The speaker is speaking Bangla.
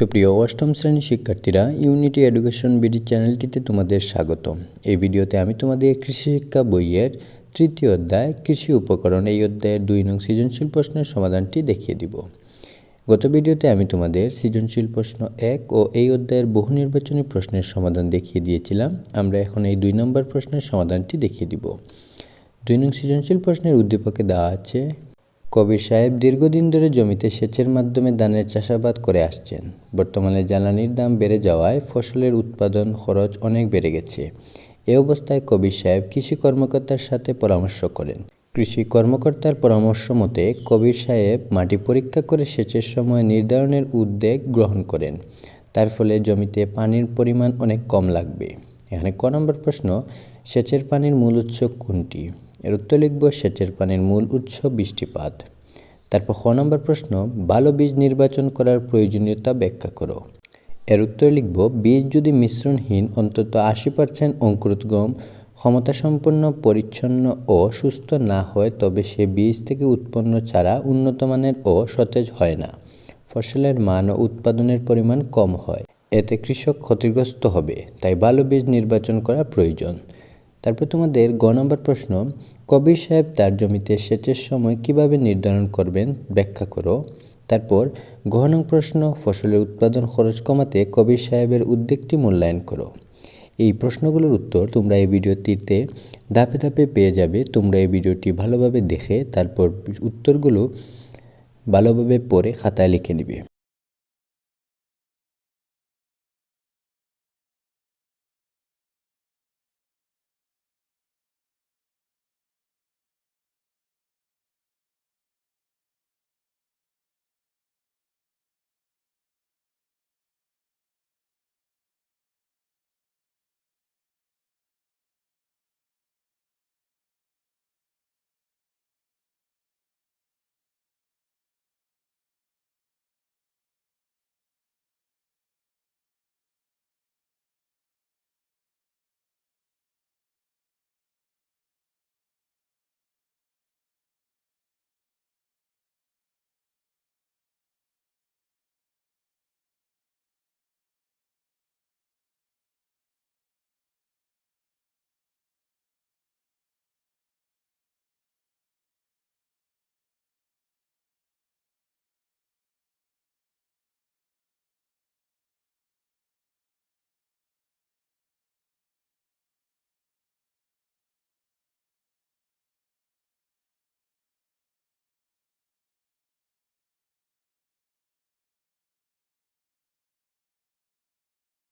সুপ্রিয় অষ্টম শ্রেণির শিক্ষার্থীরা ইউনিটি এডুকেশন বিডি চ্যানেলটিতে তোমাদের স্বাগত এই ভিডিওতে আমি তোমাদের কৃষি শিক্ষা বইয়ের তৃতীয় অধ্যায়, কৃষি উপকরণ, এই অধ্যায়ের দুই নং সৃজনশীল প্রশ্নের সমাধানটি দেখিয়ে দিব। গত ভিডিওতে আমি তোমাদের সৃজনশীল প্রশ্ন এক ও এই অধ্যায়ের বহু নির্বাচনী প্রশ্নের সমাধান দেখিয়ে দিয়েছিলাম। আমরা এখন এই দুই নম্বর প্রশ্নের সমাধানটি দেখিয়ে দিব। দুই নং সৃজনশীল প্রশ্নের উদ্দীপকে দেওয়া আছে কবির সাহেব দীর্ঘদিন ধরে জমিতে সেচের মাধ্যমে ধানের চাষাবাদ করে আসছেন। বর্তমানে জ্বালানির দাম বেড়ে যাওয়ায় ফসলের উৎপাদন খরচ অনেক বেড়ে গেছে। এ অবস্থায় কবির সাহেব কৃষি কর্মকর্তার সাথে পরামর্শ করেন। কৃষি কর্মকর্তার পরামর্শ মতে, কবির সাহেব মাটি পরীক্ষা করে সেচের সময় নির্ধারণের উদ্যোগ গ্রহণ করেন। তার ফলে জমিতে পানির পরিমাণ অনেক কম লাগবে। এখানে ক নম্বর প্রশ্ন, সেচের পানির মূল উৎস কোনটি? এর উত্তর লিখব সেচের পানির মূল উৎস বৃষ্টিপাত। তারপর খ নম্বর প্রশ্ন ভালো বীজ নির্বাচন করার প্রয়োজনীয়তা ব্যাখ্যা করো। এর উত্তর লিখব, বীজ যদি মিশ্রণহীন, অন্তত আশি পার্সেন্ট অঙ্কুরোদ্গম ক্ষমতাসম্পন্ন, পরিচ্ছন্ন ও সুস্থ না হয়, তবে সে বীজ থেকে উৎপন্ন চারা উন্নত মানের ও সতেজ হয় না। ফসলের মান ও উৎপাদনের পরিমাণ কম হয়। এতে কৃষক ক্ষতিগ্রস্ত হবে, তাই ভালো বীজ নির্বাচন করা প্রয়োজন। তারপর তোমাদের গ নম্বর প্রশ্ন, কবির সাহেব তার জমিতে সেচের সময় কীভাবে নির্ধারণ করবেন? ব্যাখ্যা করো। তারপর গহন প্রশ্ন, ফসলের উৎপাদন খরচ কমাতে কবির সাহেবের উদ্যোগটি মূল্যায়ন করো। এই প্রশ্নগুলোর উত্তর তোমরা এই ভিডিওটিতে ধাপে ধাপে পেয়ে যাবে। তোমরা এই ভিডিওটি ভালোভাবে দেখে তারপর উত্তরগুলো ভালোভাবে পড়ে খাতায় লিখে নিবে।